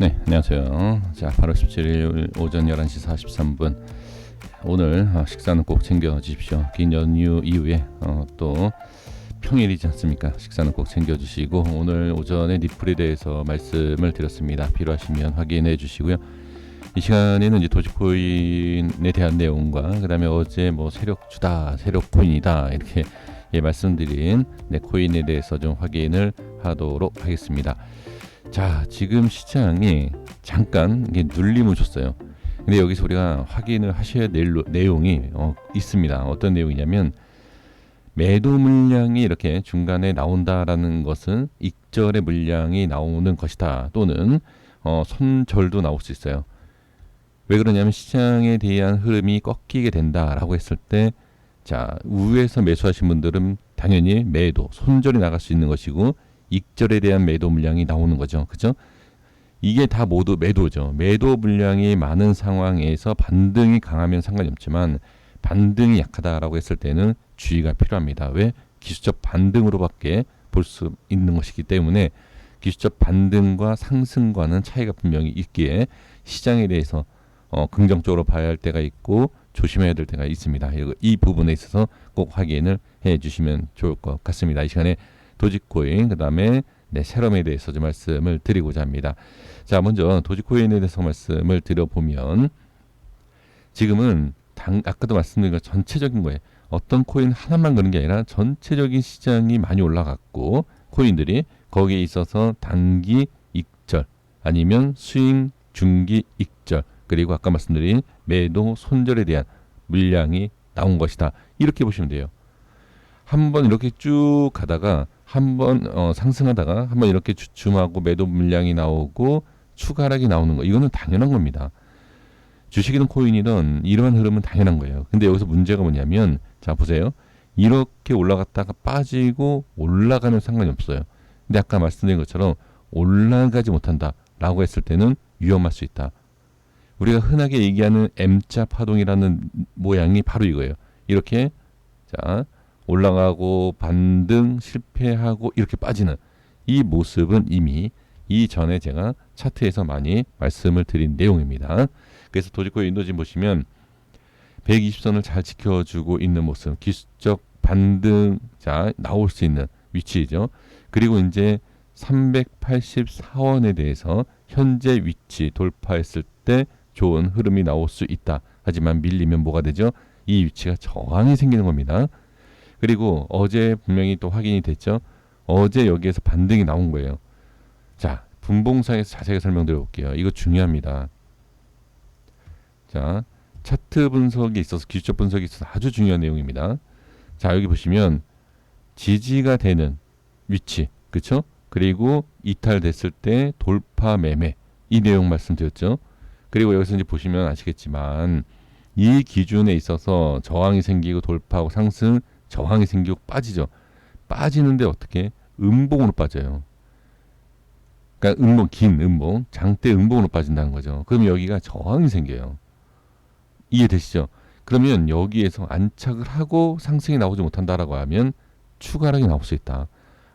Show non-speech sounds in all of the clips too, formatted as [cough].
네, 안녕하세요. 자, 8월 17일 오전 11시 43분. 오늘 어, 식사는 꼭 챙겨 주십시오. 긴 연휴 이후에 어, 또 평일이지 않습니까? 식사는 꼭 챙겨 주시고 오늘 오전에 니플에 대해서 말씀을 드렸습니다. 필요하시면 확인해 주시고요. 이 시간에는 이제 도지코인에 대한 내용과 그다음에 어제 뭐 세력주다, 세력코인이다 이렇게 예, 말씀드린 네, 코인에 대해서 좀 확인을 하도록 하겠습니다. 자, 지금 시장이 잠깐 눌림을 줬어요. 근데 여기서 우리가 확인을 하셔야 될 내용이 어, 있습니다. 어떤 내용이냐면 매도 물량이 이렇게 중간에 나온다라는 것은 익절의 물량이 나오는 것이다. 또는 어, 손절도 나올 수 있어요. 왜 그러냐면 시장에 대한 흐름이 꺾이게 된다라고 했을 때 자, 우에서 매수하신 분들은 당연히 매도, 손절이 나갈 수 있는 것이고 익절에 대한 매도 물량이 나오는 거죠. 그죠? 이게 다 모두 매도죠. 매도 물량이 많은 상황에서 반등이 강하면 상관이 없지만 반등이 약하다라고 했을 때는 주의가 필요합니다. 왜? 기술적 반등으로밖에 볼 수 있는 것이기 때문에 기술적 반등과 상승과는 차이가 분명히 있기에 시장에 대해서 어, 긍정적으로 봐야 할 때가 있고 조심해야 될 때가 있습니다. 이 부분에 있어서 꼭 확인을 해 주시면 좋을 것 같습니다. 이 시간에 도지코인 그 다음에 네, 세럼에 대해서 좀 말씀을 드리고자 합니다. 자, 먼저 도지코인에 대해서 말씀을 드려보면 지금은 당, 아까도 말씀드린 것 전체적인 거예요. 어떤 코인 하나만 그런 게 아니라 전체적인 시장이 많이 올라갔고 코인들이 거기에 있어서 단기 익절 아니면 스윙 중기 익절 그리고 아까 말씀드린 매도 손절에 대한 물량이 나온 것이다. 이렇게 보시면 돼요. 한번 이렇게 쭉 가다가 한번 어, 상승하다가 한번 이렇게 주춤하고 매도 물량이 나오고 추가락이 나오는 거 이거는 당연한 겁니다. 주식이든 코인이든 이러한 흐름은 당연한 거예요. 근데 여기서 문제가 뭐냐면 자 보세요. 이렇게 올라갔다가 빠지고 올라가는 상관이 없어요. 근데 아까 말씀드린 것처럼 올라가지 못한다라고 했을 때는 위험할 수 있다. 우리가 흔하게 얘기하는 M자 파동이라는 모양이 바로 이거예요. 이렇게 자 올라가고 반등 실패하고 이렇게 빠지는 이 모습은 이미 이전에 제가 차트에서 많이 말씀을 드린 내용입니다. 그래서 도지코인 인도진 보시면 120선을 잘 지켜주고 있는 모습, 기술적 반등 자 나올 수 있는 위치죠. 그리고 이제 384원에 대해서 현재 위치 돌파했을 때 좋은 흐름이 나올 수 있다. 하지만 밀리면 뭐가 되죠? 이 위치가 저항이 생기는 겁니다. 그리고 어제 분명히 또 확인이 됐죠. 어제 여기에서 반등이 나온 거예요. 자, 분봉상에서 자세히 설명드려 볼게요. 이거 중요합니다. 자, 차트 분석에 있어서 기술적 분석에 있어서 아주 중요한 내용입니다. 자, 여기 보시면 지지가 되는 위치, 그렇죠? 그리고 이탈됐을 때 돌파 매매 이 내용 말씀드렸죠. 그리고 여기서 이제 보시면 아시겠지만 이 기준에 있어서 저항이 생기고 돌파하고 상승, 저항이 생기고 빠지죠. 빠지는데 어떻게 음봉으로 빠져요. 그러니까 음봉 긴 음봉, 장대 음봉으로 빠진다는 거죠. 그럼 여기가 저항이 생겨요. 이해되시죠? 그러면 여기에서 안착을 하고 상승이 나오지 못한다라고 하면 추가락이 나올 수 있다.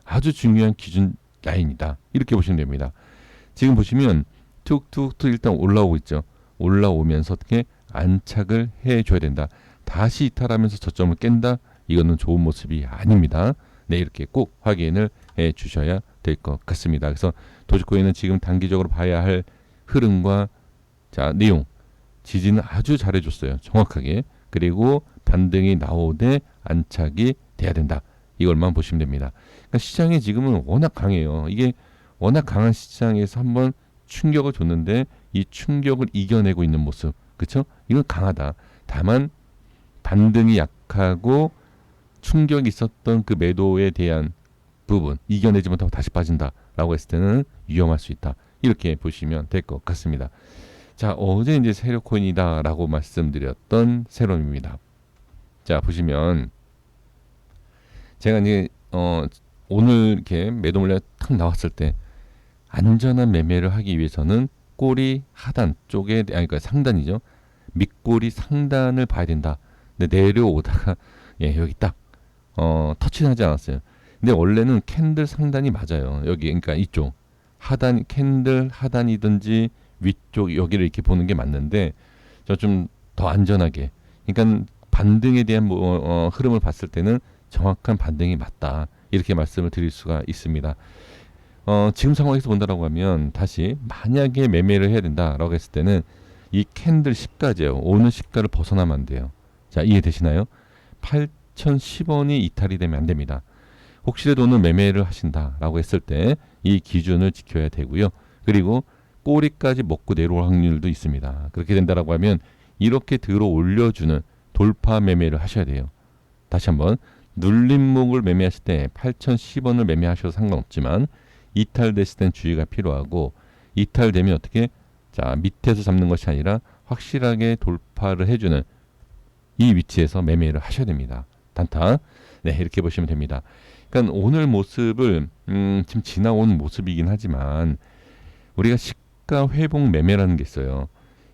아주 중요한 기준 라인이다. 이렇게 보시면 됩니다. 지금 보시면 툭툭툭 일단 올라오고 있죠. 올라오면서 어떻게 안착을 해줘야 된다. 다시 이탈하면서 저점을 깬다. 이거는 좋은 모습이 아닙니다. 네, 이렇게 꼭 확인을 해 주셔야 될 것 같습니다. 그래서 도지코인은 지금 단기적으로 봐야 할 흐름과 자, 내용, 지지는 아주 잘해 줬어요. 정확하게. 그리고 반등이 나오되 안착이 돼야 된다. 이걸만 보시면 됩니다. 그러니까 시장이 지금은 워낙 강해요. 이게 워낙 강한 시장에서 한번 충격을 줬는데 이 충격을 이겨내고 있는 모습, 그렇죠? 이건 강하다. 다만 반등이 약하고 충격이 있었던 그 매도에 대한 부분 이겨내지 못하고 다시 빠진다라고 했을 때는 위험할 수 있다. 이렇게 보시면 될 것 같습니다. 자, 어제 이제 세력 코인이다라고 말씀드렸던 세롬입니다. 자, 보시면 제가 이제 어 오늘 이렇게 매도 물량 탁 나왔을 때 안전한 매매를 하기 위해서는 꼬리 하단 쪽에 아니 그러니까 상단이죠. 밑꼬리 상단을 봐야 된다. 근데 내려오다가 [laughs] 예 여기 딱 어, 터치하지 않았어요. 근데 원래는 캔들 상단이 맞아요. 여기 그러니까 이쪽 하단 캔들 하단이든지 위쪽 여기를 이렇게 보는 게 맞는데 저 좀 더 안전하게 그러니까 반등에 대한 뭐, 어, 흐름을 봤을 때는 정확한 반등이 맞다 이렇게 말씀을 드릴 수가 있습니다. 어, 지금 상황에서 본다라고 하면 다시 만약에 매매를 해야 된다라고 했을 때는 이 캔들 10가지예요. 오는 시가를 벗어나면 안 돼요. 자 이해되시나요? 8,010원이 이탈이 되면 안 됩니다. 혹시라도 오늘 매매를 하신다라고 했을 때 이 기준을 지켜야 되고요. 그리고 꼬리까지 먹고 내려올 확률도 있습니다. 그렇게 된다라고 하면 이렇게 들어 올려주는 돌파 매매를 하셔야 돼요. 다시 한번 눌림목을 매매하실 때 8,010원을 매매하셔도 상관없지만 이탈됐을 땐 주의가 필요하고 이탈되면 어떻게 자 밑에서 잡는 것이 아니라 확실하게 돌파를 해주는 이 위치에서 매매를 하셔야 됩니다. 단타 네 이렇게 보시면 됩니다. 그러니까 오늘 모습을 음, 지금 지나온 모습이긴 하지만 우리가 시가 회복 매매라는 게 있어요.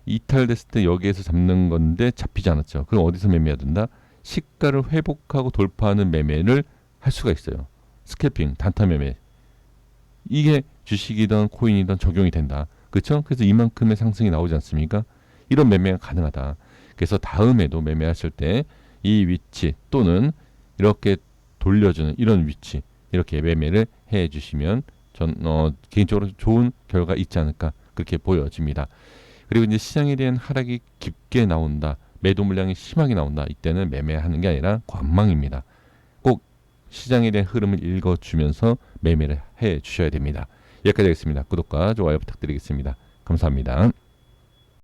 이탈됐을 때 여기에서 잡는 건데 잡히지 않았죠. 그럼 어디서 매매해야 된다? 시가를 회복하고 돌파하는 매매를 할 수가 있어요. 스캘핑, 단타 매매. 이게 주식이든 코인이든 적용이 된다. 그렇죠? 그래서 이만큼의 상승이 나오지 않습니까? 이런 매매가 가능하다. 그래서 다음에도 매매하실 때 이 위치 또는 이렇게 돌려주는 이런 위치 이렇게 매매를 해 주시면 전 어, 개인적으로 좋은 결과 있지 않을까 그렇게 보여집니다. 그리고 이제 시장에 대한 하락이 깊게 나온다. 매도 물량이 심하게 나온다. 이때는 매매하는 게 아니라 관망입니다. 꼭 시장에 대한 흐름을 읽어주면서 매매를 해 주셔야 됩니다. 여기까지 하겠습니다. 구독과 좋아요 부탁드리겠습니다. 감사합니다.